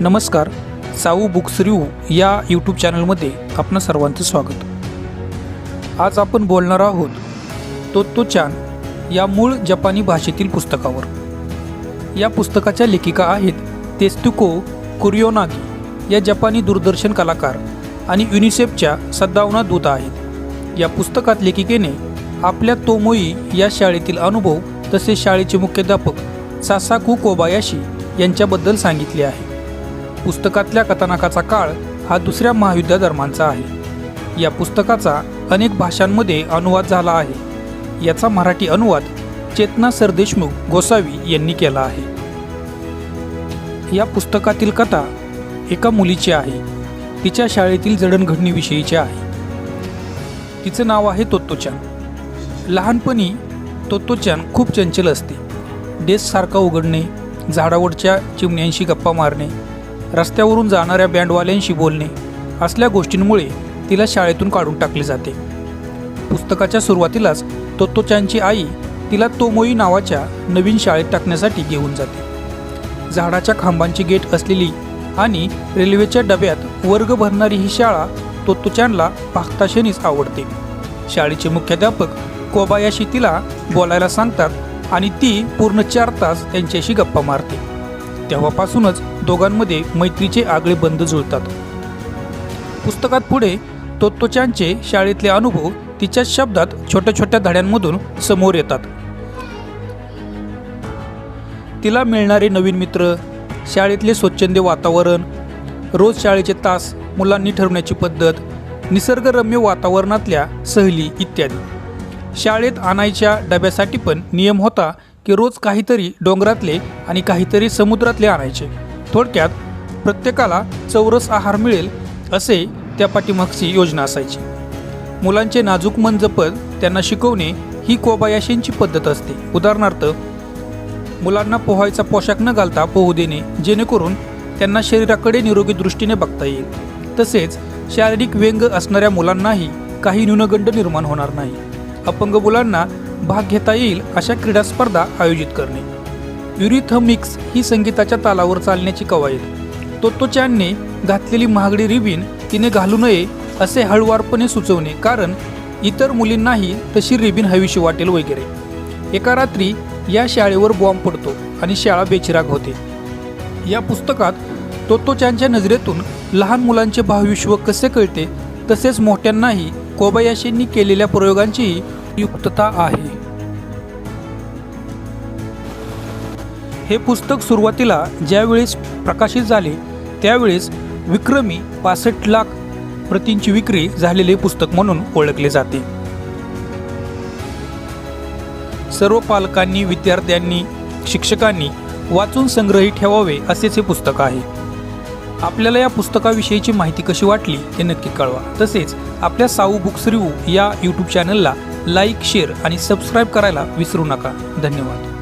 नमस्कार साऊ books review या YouTube चॅनलमध्ये आपणा सर्वांचं स्वागत. आज आपण बोलणार आहोत तो तो चान या मूळ जपानी भाषेतील पुस्तकावर. या पुस्तकाच्या लेखिका आहेत तेस्तुको कुरियोनागी या जपानी दूरदर्शन कलाकार आणि युनिसेफच्या सद्भावना दूत आहेत. या पुस्तकात लेखिकेने आपल्या तोमोई या शाळेतील अनुभव तसेच शाळेचे मुख्याध्यापक सासाकू कोबायाशी यांच्याबद्दल सांगितले आहे. पुस्तकातल्या कथानकाचा काळ हा दुसऱ्या महायुद्धादरम्यानचा आहे. या पुस्तकाचा अनेक भाषांमध्ये अनुवाद झाला आहे. याचा मराठी अनुवाद चेतना सरदेशमुख गोसावी यांनी केला आहे. या पुस्तकातील कथा एका मुलीची आहे. तिच्या शाळेतील जडणघडणीविषयीची आहे. तिचं नाव आहे तोत्तोचान. लहानपणी तोत्तोचान खूप चंचल असते. डेस्कसारखा उघडणे झाडावरच्या चिमण्यांशी गप्पा मारणे रस्त्यावरून जाणाऱ्या बँडवाल्यांशी बोलणे असल्या गोष्टींमुळे तिला शाळेतून काढून टाकले जाते. पुस्तकाच्या सुरुवातीलाच तोत्तोचानची आई तिला तोमोई नावाच्या नवीन शाळेत टाकण्यासाठी घेऊन जाते. झाडाच्या खांबांची गेट असलेली आणि रेल्वेच्या डब्यात वर्ग भरणारी ही शाळा तोत्तोचानला पाहताशेनीच आवडते. शाळेचे मुख्याध्यापक कोबायाशी तिला बोलायला सांगतात आणि ती पूर्ण चार तास त्यांच्याशी गप्पा मारते. तेव्हापासूनच दोघांमध्ये मैत्रीचे आगळे बंद जुळतात. पुस्तकात पुढे तोत्तोच्यांचे शाळेतले अनुभव तिच्या शब्दात छोट्या छोट्या धड्यांमधून समोर येतात. तिला मिळणारे नवीन मित्र शाळेतले स्वच्छंद वातावरण रोज शाळेचे तास मुलांनी ठरवण्याची पद्धत निसर्गरम्य वातावरणातल्या सहली इत्यादी. शाळेत आणायच्या डब्यासाठी पण नियम होता की रोज काहीतरी डोंगरातले आणि काहीतरी समुद्रातले आणायचे. थोडक्यात प्रत्येकाला चौरस आहार मिळेल असे त्या पाठीमागची योजना असायची. मुलांचे नाजूक मन जपत त्यांना शिकवणे ही कोबायाशींची पद्धत असते. उदाहरणार्थ मुलांना पोहायचा पोशाख न घालता पोहू देणे जेणेकरून त्यांना शरीराकडे निरोगी दृष्टीने बघता येईल. तसेच शारीरिक व्यंग असणाऱ्या मुलांनाही काही न्यूनगंड निर्माण होणार नाही. अपंग मुलांना भाग घेता येईल अशा क्रीडा स्पर्धा आयोजित करणे. युरिथमिक्स ही संगीताच्या तालावर चालण्याची कवायत. तोत्तोचानने घातलेली महागडी रिबीन तिने घालू नये असे हळुवारपणे सुचवणे कारण इतर मुलींनाही तशी रिबीन हवीशी वाटेल वगैरे. एका रात्री या शाळेवर बॉम्ब पडतो आणि शाळा बेचिराग होते. या पुस्तकात तोत्तोचानच्या नजरेतून लहान मुलांचे भावविश्व कसे कळते तसेच मोठ्यांनाही कोबायाशींनी केलेल्या प्रयोगांचीही युक्तता आहे. हे पुस्तक सुरुवातीला ज्यावेळेस प्रकाशित झाले त्यावेळेस विक्रमी पासष्ट लाख प्रतींची विक्री झालेले पुस्तक म्हणून ओळखले जाते. सर्व पालकांनी विद्यार्थ्यांनी शिक्षकांनी वाचून संग्रही ठेवावे असेच हे पुस्तक आहे. आपल्याला या पुस्तकाविषयीची माहिती कशी वाटली हे नक्की कळवा. तसेच आपल्या साऊ बुक्स रिव्ह्यू या यूट्यूब चॅनलला लाईक शेअर आणि सबस्क्राईब करायला विसरू नका. धन्यवाद.